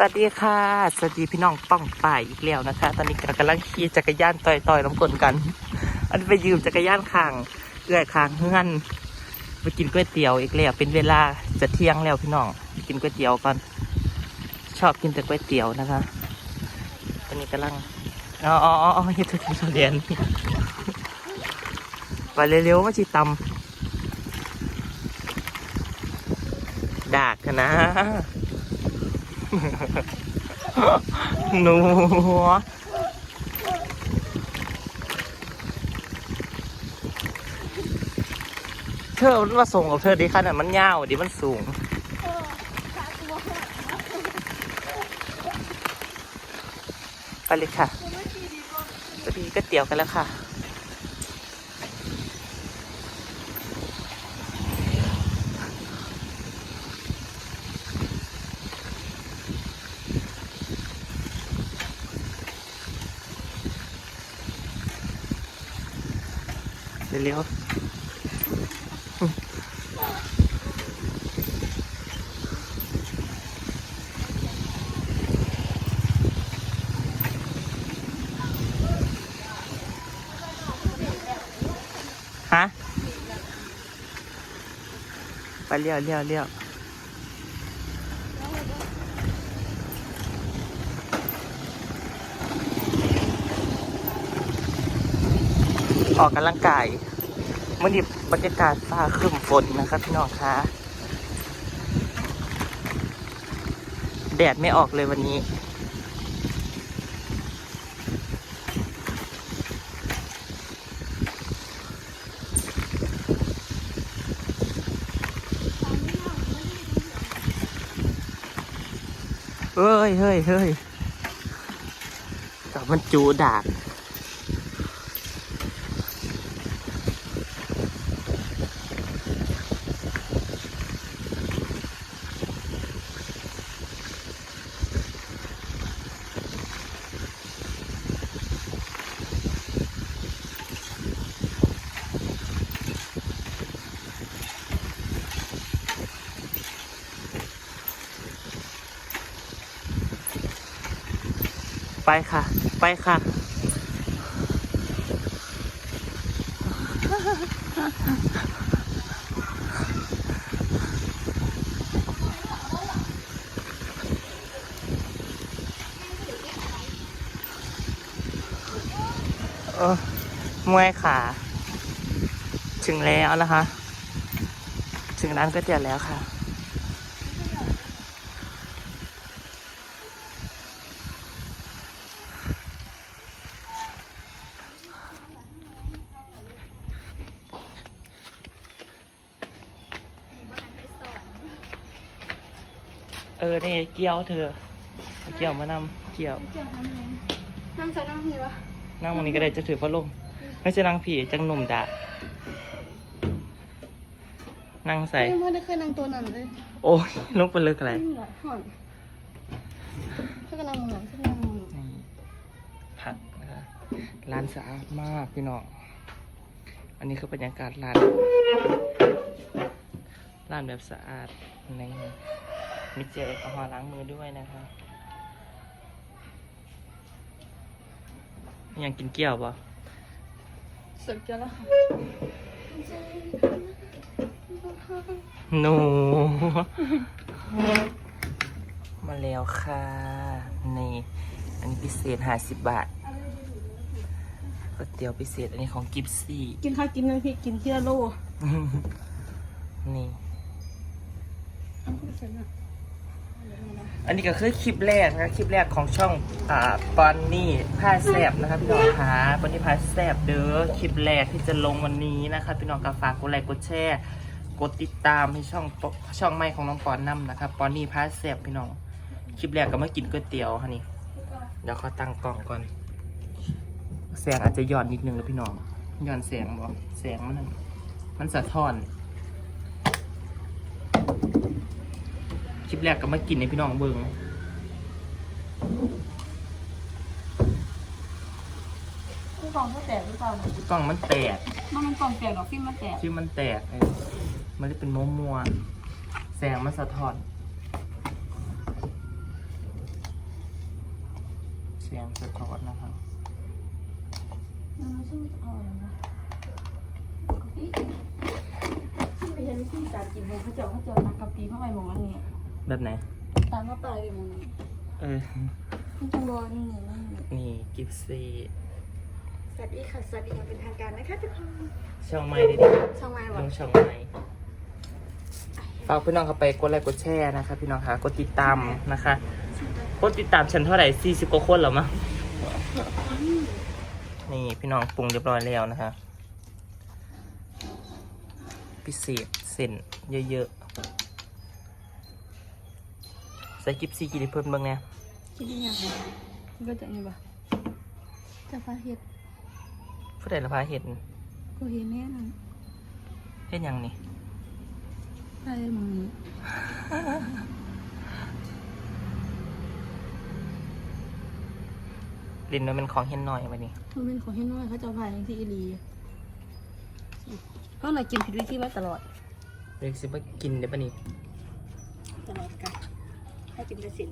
สวัสดีค่ะ สวัสดีพี่น้องป้องป่ายอีกแล้วนะคะ ตอนนี้เรากำลังขี่จักรยานต่อยต่อยๆน้ำกลนกัน อันไปยืมจักรยานข้างเอื้อยข้างเฮือนไปกินก๋วยเตี๋ยวอีกแล้วเป็นเวลาจะเที่ยงแล้วพี่น้องไปกินก๋วยเตี๋ยวก่อนชอบกินแต่ก๋วยเตี๋ยวนะคะ ตอนนี้กำลังอ๋ออ๋ออ๋อเฮ็ดทุกทีทุเรียนไปเร็วๆมาชิตำดากนะ หนูเธอมันมาส่งกับเธอดีขนาดมันยาวดิมันสูง ไปเลยค่ะ จะมีก๋วยเตี๋ยวกันแล้วค่ะ เร็วฮะ ไปเลี้ยวเลี้ยวเลี้ยว ออกกำลังกายเมื่อนี้บรรยากาศฟ้าครึ้มฝนนะครับพี่น้องคะแดดไม่ออกเลยวันนี้ เฮ้ยเฮ้ยเฮ้ยกับมันจูดาก ไปค่ะ ไปค่ะ เออเมื่อยขา ถึงแล้วนะคะ ถึงร้านก๋วยเตี๋ยวแล้วค่ะ เออนี่เกี่ยวเธอเอาเกี่ยวมานำเกี่ยวนั่งใส่นั่งนี่วะนั่งวันนี้ก็ได้จะถือพัดลมไม่ใช่นั่งผีจังหนุ่มด่านั่งใส่ ไม่ได้เคยนั่งตัวนั้นเลยโอ้ยลงไปเลิกอะไรนี่แหละห่อนเพื่อนกำลังมองเพื่อนกำลังมองนี่ผักนะคะร้านสะอาดมากพี่น้องอันนี้คือบรรยากาศร้านร้านแบบสะอาดใน มีเจลแอลกอฮอล์ล้างมือด้วยนะคะยังกินเกี๊ยวปะสุดยอดแล้วค่ะหนู มาแล้วค่ะ นี่ อันนี้พิเศษห้าสิบบาทก๋วยเตี๋ยวพิเศษ อันนี้ของกิฟซี่ กินข้าวกินน้ำพริกกินเที่ยวโลนี่อันนี้เสร็จแล้ว อันนี้ก็คือคลิปแรกนะครับคลิปแรกของช่องอ่าปอนนี่ผ้าแซบนะครับพี่น้องคะปอนนี่ผ้าแซบเด้อคลิปแรกที่จะลงวันนี้นะคะพี่น้องก็ฝากกดไลค์กดแชร์กดติดตามให้ช่องปช่องใหม่ของน้องปอนนํนะครับปอนนี่ผ้าแซบพี่น้องคลิปแรกก็มากินก๋วยเตี๋ยวค่ะนี่เดี๋ยวขอตั้งกล่องก่อนแสงอาจจะย้อนนิดนึงนะพี่น้องย้อนแสงบ่แสงมันมันสะท้อน คลิปแรกก็มากินในพี่น้องเบิงผู้กองก็แตกหรือเปล่าเนี่ยกล้องมันแตกมันมันกล่องแตกหรอฟิล์มมันแตกชื่อมันแตกเออมันจะเป็นมัวมัวๆแสงมันสะท้อนเสียงสะท้อนนะครับน้ำซึ่งไม่เอาเลยนะไปเห็นที่การกินหมูเขาเจาะเขาเจาะนักกะปีเข้าไปมองอันนี้ แบบไหน ตามมาตายไปมองนี้เออมันจะรอนี่นี่นี่นี่กิฟซี่ สวัสดีค่ะสวัสดีอย่างเป็นทางการนะคะทุกคนช่องไม้ดิดิช่องไม้ลบอกงช่องไม้ฝากพี่น้องเข้าไปกดไลค์กดแชร์นะคะ พี่น้องคะกดติดตามนะคะกดติดตามฉันเท่าไหร่ 40 กว่าคนแล้วมั้งนี่พี่น้องปรุงเรียบร้อยแล้วนะคะ พิเศษเส้นเยอะๆ ส่กิฟซี่กี่ดิเพิ่มบ้างเนี่ยคิดยังไงก็จะนี่ปะจะพาเห็ดผู้ใดละพาเห็นก็เห็นแน่นอนเห็นยังนี่ใช่มองนี้ลินมันเป็นของเห็นหน่อยวันนี้มันเป็นของเห็นน้อยเขาจะพายที่อีลีก็เลยกินผิดวิธีมาตลอดเรียกซิว่ากินได้ปะนี่ตลอดกัน ให้กินแต่สิน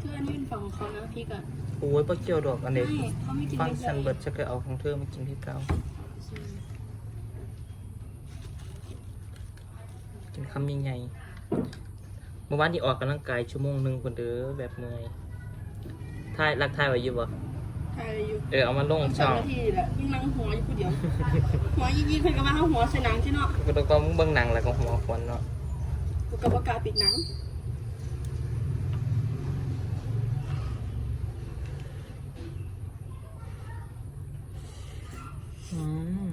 คืออันนี้เป็นฝั่งของเขานะพี่กันโอ้ยปลาเกียวดอกอันเด็กไม่เขาไม่กินฟังพริกซันเบิเลยร์ดจะเคยเอาของเธอมากินที่เก่ากินคำยังไงเมื่อวานที่ออกกำลังกายชั่วโมงหนึ่งคนเด้อแบบเหนื่อยถ่ายรักถ่ายไว้อยู่บ่ใช่อยู่เออเอามาลงสอช่งองนาทีแหละยิ่งนั่งหัวอยู่คนเดียว หัวยิ่งยิ่งเพิ่นก็มาเอาหัวใส่หนังที่เนาะก็ต้องก็มึงเบิ่งหนังแล้วก็หัวควันเนาะ กูกับประกล้าปิดหนังอืม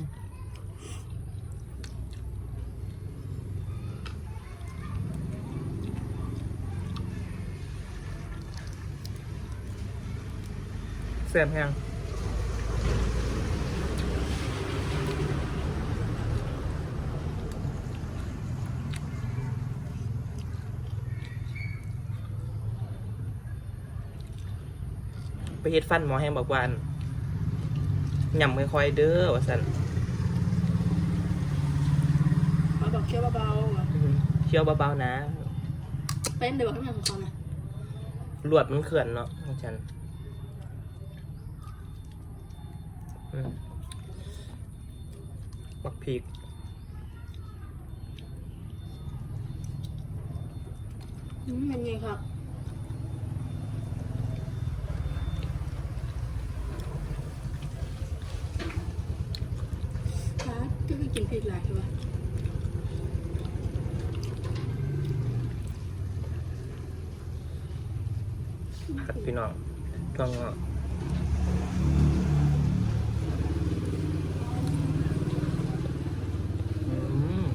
แซ่บแห้ง ไปเฮ็ดฟันหมอแห้งบอกว่าอั่นยำค่อยๆเด้อว่าสันมาบอกเคี้ยวเบาๆอะอืมเคี้ยวเบาๆนะเป็นเดี๋ยวบอกให้มันของเขานะลวดมันเขื่อนเนาะอาจารย์อืมบักพริกอืมเป็นไงครับครับก็คือกินพริกหลายใช่ปะ ครับพี่น้องช่วงอกอืม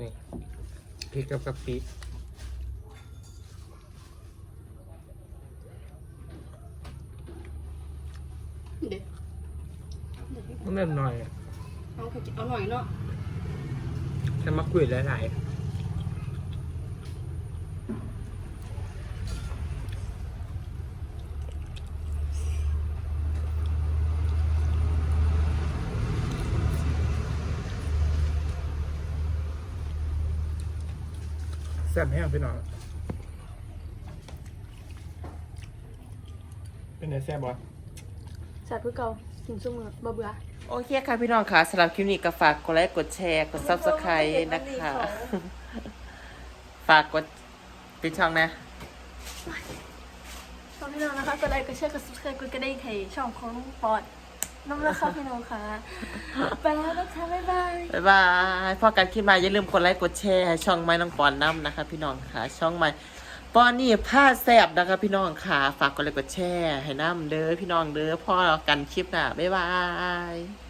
นี่พริกกับกะปิเด็ดมันแบบหน่อย เอาเขาเอาหน่อยเนาะฉันมาคุยหลายๆ ซ่บแห้งพี่น้องเป็นไงแซ่บบ่สัตว์ผู้เก่ากินซุ่มเงือบ่เบื่อโอเคค่ะพี่น้องค่ะสำหรับคลิปนี้ก็ฝากกดไลค์กดแชร์กด subscribe นะคะ ฝากกดติดช่องนะชอบพี่น้องนะคะกดไลค์กดแชร์กด subscribe กดกระดิ่งให้ช่องของลุงปอด น้องนะคะพี่น้องค่ะ ไปแล้วนะคะบ๊ายบาย บ๊ายบายพอกันคลิปมาอย่าลืมกดไลค์กดแชร์ให้ช่องไม้น้องปอนน้ำนะคะ พี่น้องค่ะ ช่องไม้ปอนนี่ผ้าแซบนะคะพี่น้องค่ะ ฝากกดไลค์กดแชร์ให้น้ำเด้อพี่น้องเด้อพ่อกันคลิปหน้าบ๊ายบาย